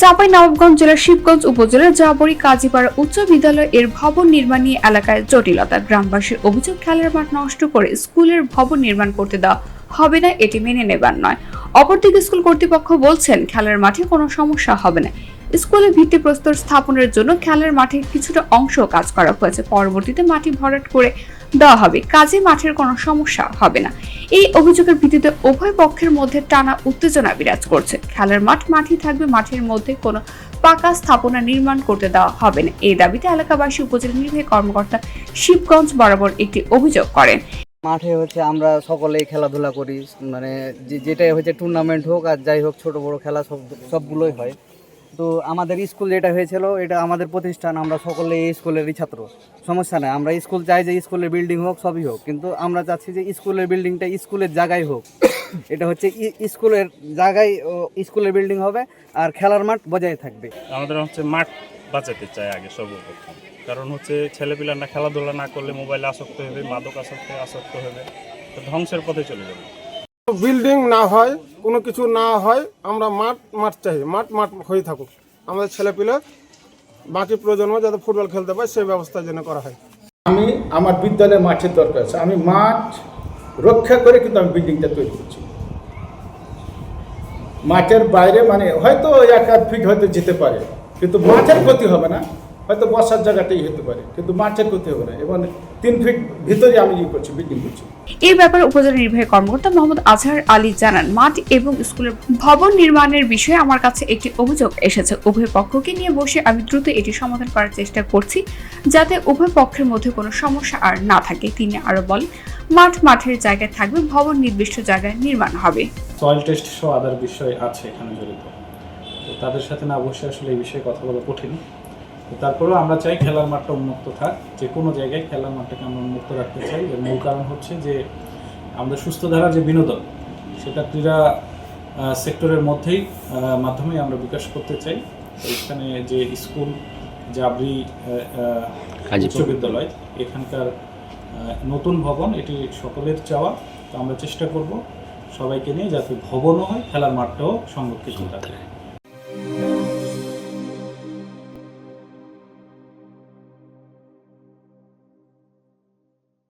চাঁপাই নবাবগঞ্জ জেলার শিবগঞ্জ উপজেলার জাবরি কাজীপাড়া উচ্চ বিদ্যালয় এর ভবন নির্মাণ নিয়ে এলাকায় জটিলতা। গ্রামবাসীর অভিযোগ, খেলার মাঠ নষ্ট করে স্কুলের ভবন নির্মাণ করতে দেওয়া হবে না, এটি মেনে নেবার নয়। অপরদিকে স্কুল কর্তৃপক্ষ বলছেন, খেলার মাঠে কোনো সমস্যা হবে না। স্কুলের ভিত্তিপ্রস্তর স্থাপনের জন্য খেলার মাঠে কিছুটা অংশ কাজ করা হয়েছে। পরবর্তীতে মাটি ভরাট করে দেওয়া হবে। কাজে মাঠের কোনো সমস্যা হবে না। এই অভিযোগের ভিত্তিতে উভয় পক্ষের মধ্যে টানা উত্তেজনা বিরাজ করছে। খেলার মাঠ মাটি থাকবে, মাঠের মধ্যে কোনো পাকা স্থাপনা নির্মাণ করতে দেওয়া হবে না। এই দাবিতে এলাকাবাসী উপজেলা নির্বাহী কর্মকর্তা শিবগঞ্জ বরাবর একটি অভিযোগ করেন। মাঠে হচ্ছে আমরা সকলেই খেলাধুলা করি। মানে যেটাই হচ্ছে টুর্নামেন্ট হোক আর যাই হোক ছোট বড় খেলা সব সবগুলোই হয়। তো আমাদের স্কুল যেটা হয়েছিল, এটা আমাদের প্রতিষ্ঠান, আমরা সকলে এই স্কুলেরই ছাত্র। সমস্যা নেই, আমরা স্কুল চাই যে স্কুলের বিল্ডিং হোক, সবই হোক। কিন্তু আমরা চাচ্ছি যে স্কুলের বিল্ডিংটা স্কুলের জায়গায় হোক। এটা হচ্ছে স্কুলের জায়গায় স্কুলের বিল্ডিং হবে আর খেলার মাঠ বজায় থাকবে। আমাদের হচ্ছে মাঠ বাঁচাতে চাই আগে সর্বপ্রথম। কারণ হচ্ছে ছেলেপিলারা খেলাধুলা না করলে মোবাইলে আসক্ত হবে মাদক আসক্ত আসক্ত হবে তো ধ্বংসের পথে চলে যাবে। বিল্ডিং না হয়, কোনো কিছু না হয়, আমরা মাঠ মাঠ চাই, মাঠ মাঠ হয়ে থাকুক। আমাদের ছেলেপিলে, বাকি প্রজন্ম যাতে ফুটবল খেলতে পারে, সেই ব্যবস্থা যেন করা হয়। আমি আমার বিদ্যালয়ে মাঠের দরকার আছে। আমি মাঠ রক্ষা করে কিন্তু আমি বিল্ডিংটা তৈরি করছি। মাঠের বাইরে মানে হয়তো এক আধ ফিট হয়তো যেতে পারে, কিন্তু মাঠের ক্ষতি হবে না। হয়তো বসার জায়গাটাই হতে পারে কিন্তু মাঠের ক্ষতি হবে না। এবং তিন ফিট ভিতরে আমি ইয়ে করছি বিল্ডিং করছি। এই ব্যাপারে উপজেলা নির্বাহী কর্মকর্তা মোহাম্মদ আজহার আলী জানান মাঠ এবং স্কুলের ভবন নির্মাণের বিষয়ে আমার কাছে একটি অভিযোগ এসেছে। উভয় পক্ষকে নিয়ে বসে আমি দ্রুত এটি সমাধান করার চেষ্টা করছি যাতে উভয় পক্ষের মধ্যে কোনো সমস্যা আর না থাকে। তিনি আরও বলেন মাঠ মাঠের জায়গায় থাকবে ভবন নির্দিষ্ট জায়গায় নির্মাণ হবে। সয়েল টেস্ট সহ আদার বিষয় আছে এখানে জড়িত। তো তাদের সাথে না বসে আসলে এই বিষয়ে কথা বলা কঠিন। তারপরেও আমরা চাই খেলার মাঠটা উন্মুক্ত থাক। যে কোনো জায়গায় খেলার মাঠটাকে আমরা উন্মুক্ত রাখতে চাই। এর মূল কারণ হচ্ছে যে আমাদের সুস্থ ধারা যে বিনোদন সেটা ক্রীড়া সেক্টরের মধ্যেই মাধ্যমে আমরা বিকাশ করতে চাই। এখানে যে স্কুল জাবরি উচ্চ বিদ্যালয় এখানকার নতুন ভবন এটি সকলের চাওয়া। তো আমরা চেষ্টা করব সবাইকে নিয়ে যাতে ভবনও হয় খেলার মাঠটাও সংরক্ষিত থাকে।